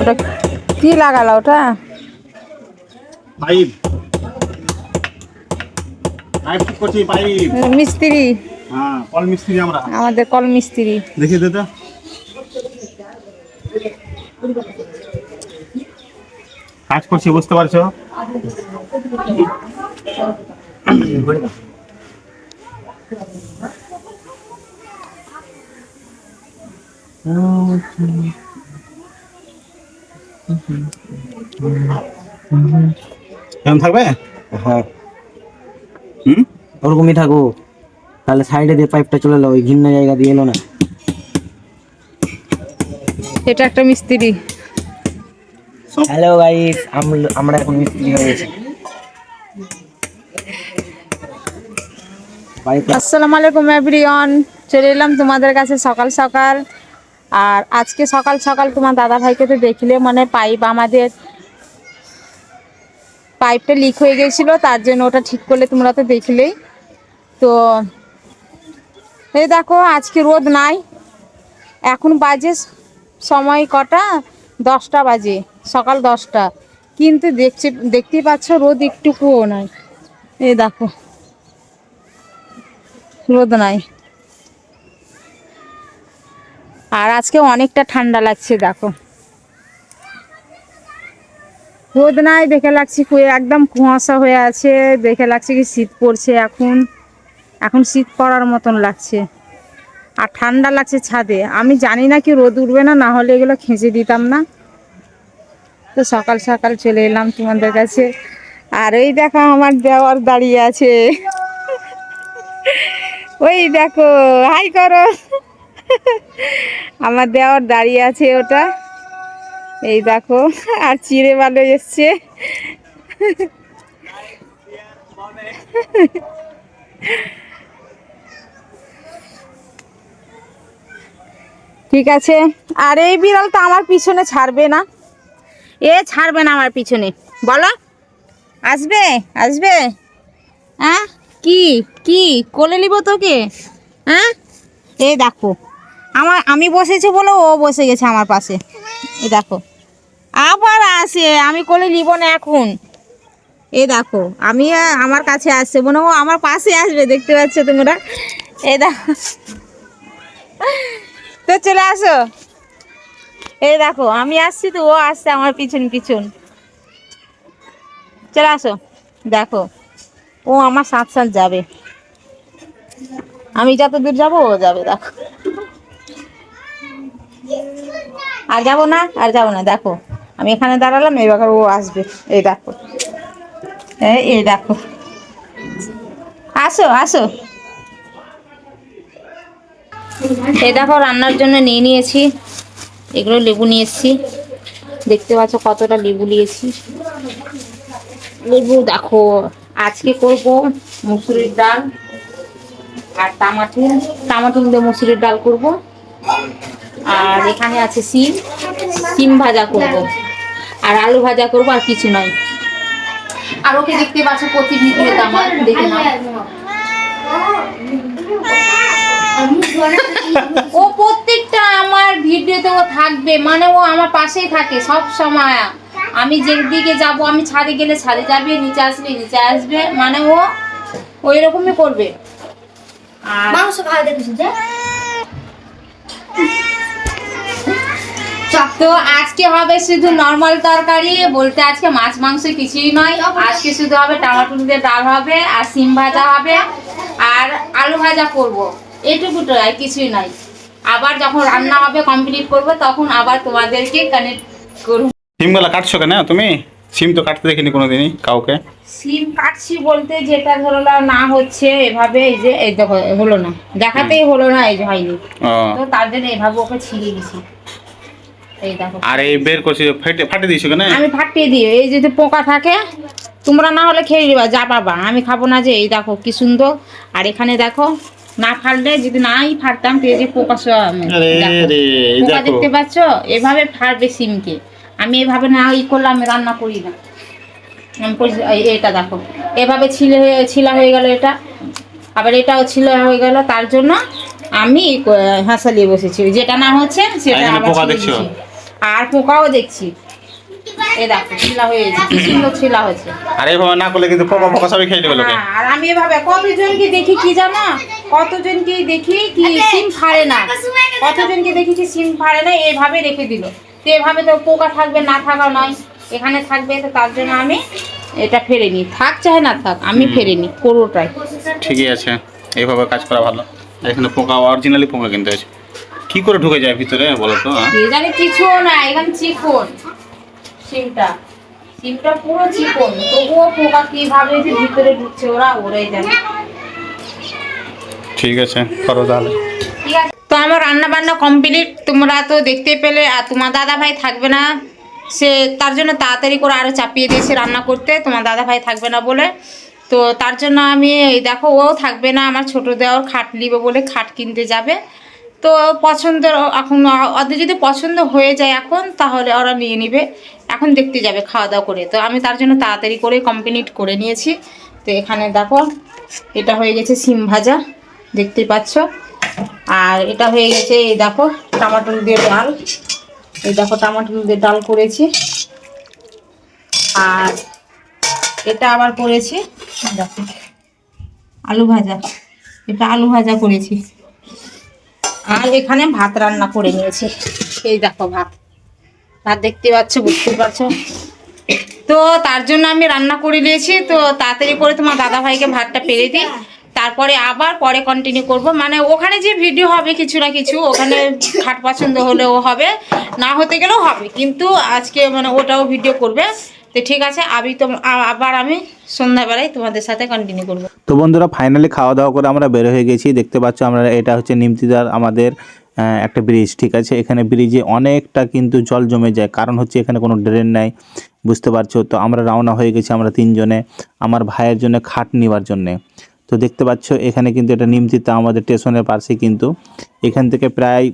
ওটা কি লাগালো ওটা? পাইপ। পাইপ ঠিক করছি পাইপ। মিস্ত্রি। হ্যাঁ কল মিস্ত্রি আমরা। আমাদের কল মিস্ত্রি। দেখিয়ে দে তো। কাজ করছি বুঝতে পারছ? কেমন থাকবে? হ্যাঁ। হুম? ওরকমই থাকুক তাহলে সাইডে দিয়ে পাইপটা চলে এলো ওই ঘিন্ন জায়গা দিয়ে এলো না। এটা একটা মিস্ত্রি। হ্যালো গাইস আমরা এখন মিস্ত্রি হয়ে গেছি। আসসালামু আলাইকুম এভরিওয়ান চলে এলাম তোমাদের কাছে সকাল সকাল। আর আজকে সকাল সকাল তোমার দাদা ভাইকে তো দেখলে মানে পাইপ আমাদের পাইপটা লিক হয়ে গেছিল, তার জন্য ওটা ঠিক করলে তোমরা তো দেখলেই। তো এই দেখো, আজকে রোদ নাই। এখন বাজে সময় কটা? দশটা বাজে, সকাল দশটা। কিন্তু দেখছি, দেখতেই পাচ্ছ রোদ একটুকুও নাই। এই দেখো, রোদ নাই। আর আজকে অনেকটা ঠান্ডা লাগছে, দেখো। রোদ নাই, দেখে লাগছে একদম কুয়াশা হয়ে আছে, দেখে লাগছে কি শীত পড়ছে এখন। এখন শীত পড়ার মতন লাগছে। আর ঠান্ডা লাগছে ছাদে। আমি জানি না কি রোদ উঠবে না না হলে এগুলো খেঁচে দিতাম না। তো সকাল সকাল চলে এলাম তোমাদের কাছে। আর ওই দেখো আমার দেওয়ার দাঁড়িয়ে আছে। ওই দেখো, হাই করো। আমার দেওয়ার দাঁড়িয়ে আছে ওটা। এই দেখো, আর চিড়ে ভালো এসছে। ঠিক আছে, আর এই বিড়াল তো আমার পিছনে ছাড়বে না। এ ছাড়বে না আমার পিছনে। বলো, আসবে আসবে। হ্যাঁ কি কি? কোলে নিব তোকে? হ্যাঁ এই দেখো। আমার, আমি বসেছি বলে ও বসে গেছে আমার পাশে। এই দেখো। আবার আসে, আমি কোলে নিব না এখন। এই দেখো, আমি আমার কাছে আসছে মনে ও আমার পাশে আসবে, দেখতে পাচ্ছ তোমরা? এই দেখো তো চলে আসো। এই দেখো, আমি আসছি তো ও আসছে আমার পিছন পিছন। চলে আসো। দেখো, ও আমার সাথ সাথ যাবে। আমি যত দূর যাব, ও যাবে, দেখো। আর যাব না, আর যাব না, দেখো। আমি এখানে দাঁড়ালাম, এই এবার ও আসবে। এই দেখো। এই দেখো। আসো আসো। এই দেখো, রান্নার জন্য নিয়ে নিয়েছি। এগুলো লেবু নিয়ে দেখতে পাচ্ছ কতটা লেবু নিয়েছি লেবু দেখো, আজকে করব মুসুরির ডাল আর টামাটিন টামাটিন দিয়ে মুসুরির ডাল করব। আর এখানে আছে সিম। সিম ভাজা করব। আর আলু ভাজা করব আর কিছু নয়। আর ওকে দেখতে পাচ্ছ প্রতি ভিডিওতে আমার দেখে নাও। ও প্রত্যেকটা আমার ভিডিওতে ও থাকবে। মানে ও আমার পাশেই থাকে সব সময়। আমি যেদিকে যাব, আমি ছাদে গেলে ছাদে যাবে, নিচে আসবে নিচে আসবে। মানে ও ওই রকমই করবে। আর মাংস খাওয়া দেখেছি, যে? তো আজকে হবে শুধু নর্মাল তরকারি বলতে আজকে মাছ মাংস কিছুই নয়। আজকে শুধু হবে টমাটো দিয়ে ডাল হবে আর সিম ভাজা হবে আর আলু ভাজা করব। এটুকু তো আর কিছুই নয়। আবার যখন রান্না হবে কমপ্লিট করব তখন আবার তোমাদেরকে কানেক্ট করব। সিমগুলা কাটছো কেন তুমি? সিম তো কাটতে দেখিনি কোনোদিনই কাউকে। সিম কাটছি বলতে যেটা ধরো না হচ্ছে এভাবে এই যে এই দেখো হলো না। দেখাতেই হলো না এই যে হয়নি। তো তার জন্য এভাবে ওকে ছিঁড়ে দিছি। আর এই বের করছি ফেটে ফাটে দিয়েছ কেন? আমি ফাটিয়ে দিই এই যদি পোকা থাকে তোমরা না হলে খেয়ে নিবা যা পাবা। আমি খাব না যে এই দেখো কি সুন্দর। আর এখানে দেখো না ফাটলে যদি নাই ফাটতাম যে পোকা সব পোকা দেখতে পাচ্ছ? এভাবে ফাটবে সিমকে। আমি এভাবে না ই করলে আমি রান্না করি না। আমি এটা দেখো। এভাবে ছিলে হয়ে ছিলা হয়ে গেল এটা। আবার এটাও ছিলা হয়ে গেল। তার জন্য আমি হাসালিয়ে বসেছি। যেটা না হচ্ছে সেটা আবার পোকা। আর পোকাও দেখছি। এই দেখো ছিলা হয়ে গেছে কি সুন্দর ছিলা হয়েছে। আর এইভাবে না করলে কিন্তু পোকা পোকা সবই খেয়ে নেবে লোকে। হ্যাঁ, আর আমি এভাবে কতজনকে দেখি কি জানো? কতজনকে দেখি কি সিম ফাড়ে না। কতজনকে দেখি কি সিম ফাড়ে না এভাবে রেখে দিল। তো এভাবে তো পোকা থাকবে না থাকা নয়। এখানে থাকবে তো তার জন্য আমি এটা ফেরে নিই। থাক চাहे না থাক আমি ফেরে নিই পুরোটাই। ঠিকই আছে এইভাবে কাজ করা ভালো। এখানে পোকা অরিজিনালি পোকা কিন্তু হয়েছে কি করে ঢুকে যায় ভিতরে? বলো তো হ্যাঁ? জানে কিছু না এখানে চিকন সিমটা। সিমটা পুরো চিকন তবুও পোকা কীভাবে যে ভিতরে ঢুকছে ওরা ওরাই জানে। ঠিক আছে করো তাহলে। ঠিক আছে। তো আমার রান্না বান্না কমপ্লিট তোমরা তো দেখতে পেলে আর তোমার দাদা ভাই থাকবে না। সে তার জন্য তাড়াতাড়ি করে আরও চাপিয়ে দিয়েছে রান্না করতে তোমার দাদা ভাই থাকবে না বলে। তো তার জন্য আমি এই দেখো ও থাকবে না আমার ছোটো দেওয়ার খাট নিবে বলে খাট কিনতে যাবে। তো পছন্দের এখন ওদের যদি পছন্দ হয়ে যায় এখন, তাহলে ওরা নিয়ে নিবে। এখন দেখতে যাবে খাওয়া দাওয়া করে। তো আমি তার জন্য তাড়াতাড়ি করে কমপ্লিট করে নিয়েছি। তো এখানে দেখো, এটা হয়ে গেছে সিম ভাজা, দেখতে পাচ্ছ? আর এটা হয়ে গেছে এই দেখো, টমাটো দিয়ে ডাল। এই দেখো, টমাটো দিয়ে ডাল করেছি। আর এটা আবার করেছি, দেখো, আলু ভাজা। এটা আলু ভাজা করেছি। আর এখানে ভাত রান্না করে নিয়েছি। এই দেখো ভাত। ভাত দেখতে পাচ্ছ বুঝতে পারছ। তো তার জন্য আমি রান্না করে নিয়েছি। তো তাড়াতাড়ি করে তোমার দাদা ভাইকে ভাতটা পেরে দিই। তারপরে আবার পরে কন্টিনিউ করব। মানে ওখানে যে ভিডিও হবে কিছু না কিছু, ওখানে খাট পছন্দ হলেও হবে, না হতে গেলেও হবে। কিন্তু আজকে মানে ওটাও ভিডিও করবে। তো ঠিক আছে, আমি তো আবার আমি সন্ধ্যাবেলায় তোমাদের সাথে কন্টিনিউ করব। তো বন্ধুরা ফাইনালি খাওয়া দাওয়া করে আমরা বের হয়ে গেছি। দেখতে পাচ্ছ আমরা, এটা হচ্ছে নিমতিদার আমাদের একটা ব্রিজ ঠিক আছে? এখানে ব্রিজে অনেকটা কিন্তু জল জমে যায়। কারণ হচ্ছে এখানে কোনো ড্রেন নাই, বুঝতে পারছ? তো আমরা রওনা হয়ে গেছি আমরা তিনজনে, আমার ভাইয়ের জন্য খাট নেওয়ার জন্যে। তো দেখতে পাচ্ছ, এখানে কিন্তু এটা নিমতিতা আমাদের স্টেশনের পাশে কিন্তু। এখান থেকে প্রায়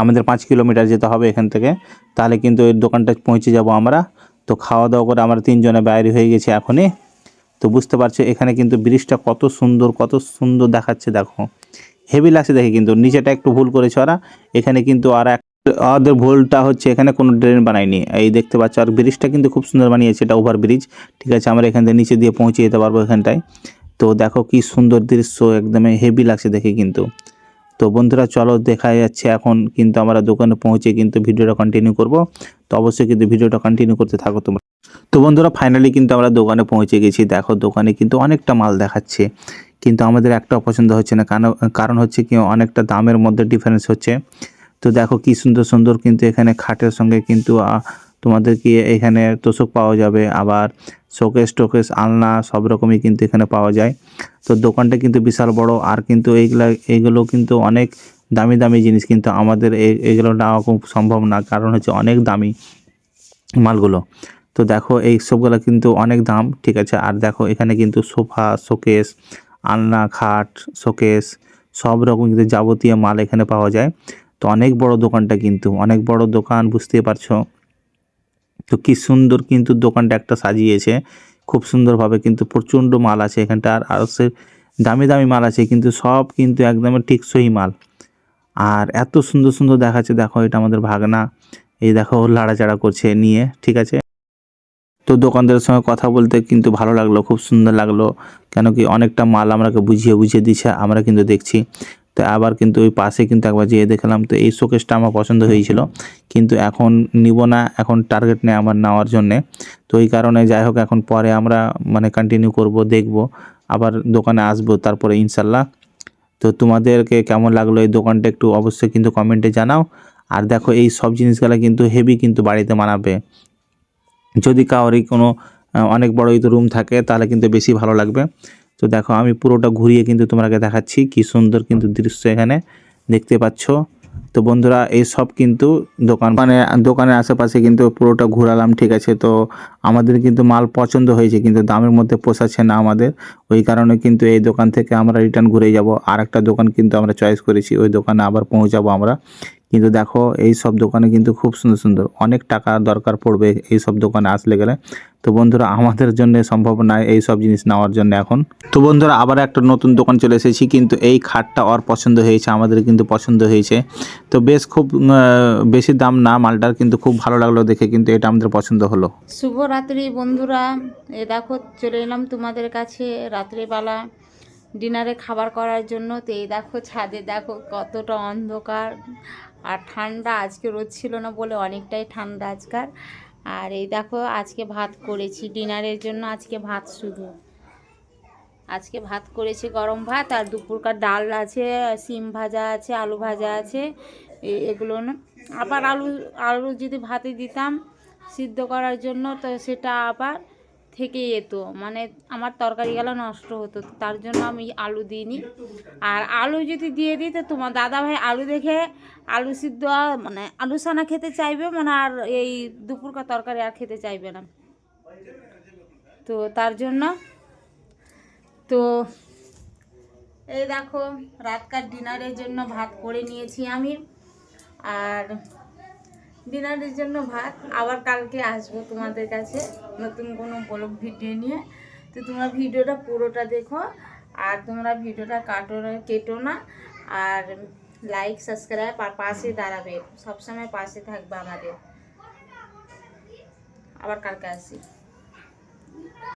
আমাদের পাঁচ কিলোমিটার যেতে হবে এখান থেকে। তাহলে কিন্তু ওই দোকানটা পৌঁছে যাব আমরা। তো খাওয়া দাওয়া করে আমরা তিনজনে বাইরে হয়ে গেছি এখনই। তো বুঝতে পারছ, এখানে কিন্তু ব্রিজটা কত সুন্দর কত সুন্দর দেখাচ্ছে, দেখো। হেভি লাগছে দেখে কিন্তু, নিচেটা একটু ভুল করেছে ওরা এখানে কিন্তু আর ওদের ভুলটা হচ্ছে এখানে কোনো ড্রেন বানায়নি। এই দেখতে পাচ্ছ, আর ব্রিজটা কিন্তু খুব সুন্দর বানিয়েছে, এটা ওভার ব্রিজ ঠিক আছে, আমরা এখান থেকে নিচে দিয়ে পৌঁছে যেতে পারব এখানটায়। তো দেখো কি সুন্দর দৃশ্য, একদমই হেভি লাগছে দেখে কিন্তু। তো বন্ধুরা, চলো দেখা যাচ্ছে এখন, কিন্তু আমরা দোকানে পৌঁছে কিন্তু ভিডিওটা কন্টিনিউ করব। তো অবশ্যই কিন্তু ভিডিওটা কন্টিনিউ করতে থাকো তোমরা। তো বন্ধুরা ফাইনালি কিন্তু আমরা দোকানে পৌঁছে গেছি। দেখো, দোকানে কিন্তু অনেকটা মাল দেখাচ্ছে। কিন্তু আমাদের একটাও পছন্দ হচ্ছে না। কারণ কারণ হচ্ছে কি, অনেকটা দামের মধ্যে ডিফারেন্স হচ্ছে। তো দেখো, কি সুন্দর সুন্দর কিন্তু এখানে খাটের সঙ্গে কিন্তু তোমাদের কি এখানে তোষক পাওয়া যাবে। আবার শোকেস, টোকেস, আলনা সব রকমই কিন্তু এখানে পাওয়া যায়। তো দোকানটা কিন্তু বিশাল বড়। আর কিন্তু এইগুলা এইগুলো কিন্তু অনেক দামি দামি জিনিস। কিন্তু আমাদের এগুলো নেওয়া খুব সম্ভব না। কারণ হচ্ছে অনেক দামি মালগুলো। তো দেখো এই সবগুলো কিন্তু অনেক দাম, ঠিক আছে? আর দেখো এখানে কিন্তু সোফা, শোকেস, আলনা, খাট, শোকেস, সব রকম কিন্তু যাবতীয় মাল এখানে পাওয়া যায়। তো অনেক বড় দোকানটা কিন্তু, অনেক বড় দোকান বুঝতে পারছ? তো কি সুন্দর কিন্তু দোকানটা একটা সাজিয়েছে। খুব সুন্দরভাবে কিন্তু প্রচণ্ড মাল আছে এখানটা, আর আর সে দামি দামি মাল আছে, কিন্তু সব কিন্তু একদমই টিকসই মাল। আর এত সুন্দর সুন্দর দেখাচ্ছে, দেখো এটা আমাদের ভাগনা। এই দেখো লাড়াচাড়া করছে নিয়ে, ঠিক আছে? তো দোকানদারের সঙ্গে কথা বলতে কিন্তু ভালো লাগল, খুব সুন্দর লাগল। কেন কি অনেকটা মাল আমাকে বুঝিয়ে বুঝিয়ে দিচ্ছে আমরা কিন্তু দেখছি। তো আবার কিন্তু ওই পাশে কিন্তু একবার যেয়ে দেখলাম, তো এই শোকেসটা আমার পছন্দ হয়েছিল। কিন্তু এখন নিব না, এখন টার্গেট নেই আমার নেওয়ার জন্যে। তো এই কারণে যাই হোক, এখন পরে আমরা মানে কন্টিনিউ করব, দেখব। আবার দোকানে আসব তারপরে ইনশাল্লাহ। তো তোমাদেরকে কেমন লাগল এই দোকানটা একটু অবশ্যই কিন্তু কমেন্টে জানাও। আর দেখো এই সব জিনিসগুলো কিন্তু হেভি কিন্তু বাড়িতে মানাবে। যদি কারোরই কোনো অনেক বড় যদি রুম থাকে, তাহলে কিন্তু বেশি ভালো লাগবে। তো দেখো, আমি পুরোটা ঘুরিয়ে কিন্তু তোমাকে দেখাচ্ছি, কি সুন্দর কিন্তু দৃশ্য এখানে দেখতে পাচ্ছ। তো বন্ধুরা, এই সব কিন্তু দোকান মানে দোকানের আশেপাশে কিন্তু পুরোটা ঘোরালাম, ঠিক আছে? তো আমাদের কিন্তু মাল পছন্দ হয়েছে, কিন্তু দামের মধ্যে পোষাচ্ছে না আমাদের। ওই কারণে কিন্তু এই দোকান থেকে আমরা রিটার্ন ঘুরে যাব। আর একটা দোকান কিন্তু আমরা চয়েস করেছি, ওই দোকানে আবার পৌঁছাবো আমরা। কিন্তু দেখো, এই সব দোকানে কিন্তু খুব সুন্দর সুন্দর অনেক টাকা দরকার পড়বে এই সব দোকানে আসলে গেলে। তো বন্ধুরা, আমাদের জন্য সম্ভব নয় এই সব জিনিস নেওয়ার জন্য এখন। তো বন্ধুরা, আবার একটা নতুন দোকান চলে এসেছি, কিন্তু এই খাটটা ওর পছন্দ হয়েছে, আমাদের কিন্তু পছন্দ হয়েছে। তো বেশ খুব বেশি দাম না, মালটার কিন্তু খুব ভালো লাগল দেখে, কিন্তু এটা আমাদের পছন্দ হলো। শুভরাত্রি বন্ধুরা। এ দেখো, চলে এলাম তোমাদের কাছে রাত্রিবেলা ডিনারে খাবার করার জন্য। তো এই দেখো, ছাদে দেখো কতটা অন্ধকার। আর ঠান্ডা আজকে রোদ ছিল না বলে অনেকটাই ঠান্ডা আজকার আর এই দেখো, আজকে ভাত করেছি। ডিনারের জন্য আজকে ভাত শুধু। আজকে ভাত করেছি গরম ভাত আর দুপুরকার ডাল আছে, সিম ভাজা আছে, আলু ভাজা আছে। এগুলো না। আবার আলু আলু যদি ভাতে দিতাম সিদ্ধ করার জন্য, তো সেটা আবার থেকে যেত মানে আমার তরকারিগুলো নষ্ট হতো। তার জন্য আমি আলু দিইনি। আর আলু যদি দিয়ে দিই, তো তোমার দাদা ভাই আলু দেখে আলু সিদ্ধ মানে আলু সানা খেতে চাইবে মানে আর এই দুপুরকার তরকারি আর খেতে চাইবে না। তো তার জন্য, তো এই দেখো, রাতকার ডিনারের জন্য ভাত করে নিয়েছি আমি। আর ডিনারের জন্য ভাত। আবার কালকে আসব তোমাদের কাছে নতুন কোনো ব্লগ ভিডিও নিয়ে। তো তোমরা ভিডিওটা পুরোটা দেখো আর তোমরা ভিডিওটা কাটো না, কেটো না। আর লাইক সাবস্ক্রাইব আর পাশে দাঁড়াবে। সবসময় পাশে থাকবে আমাদের। আবার কালকে আসি।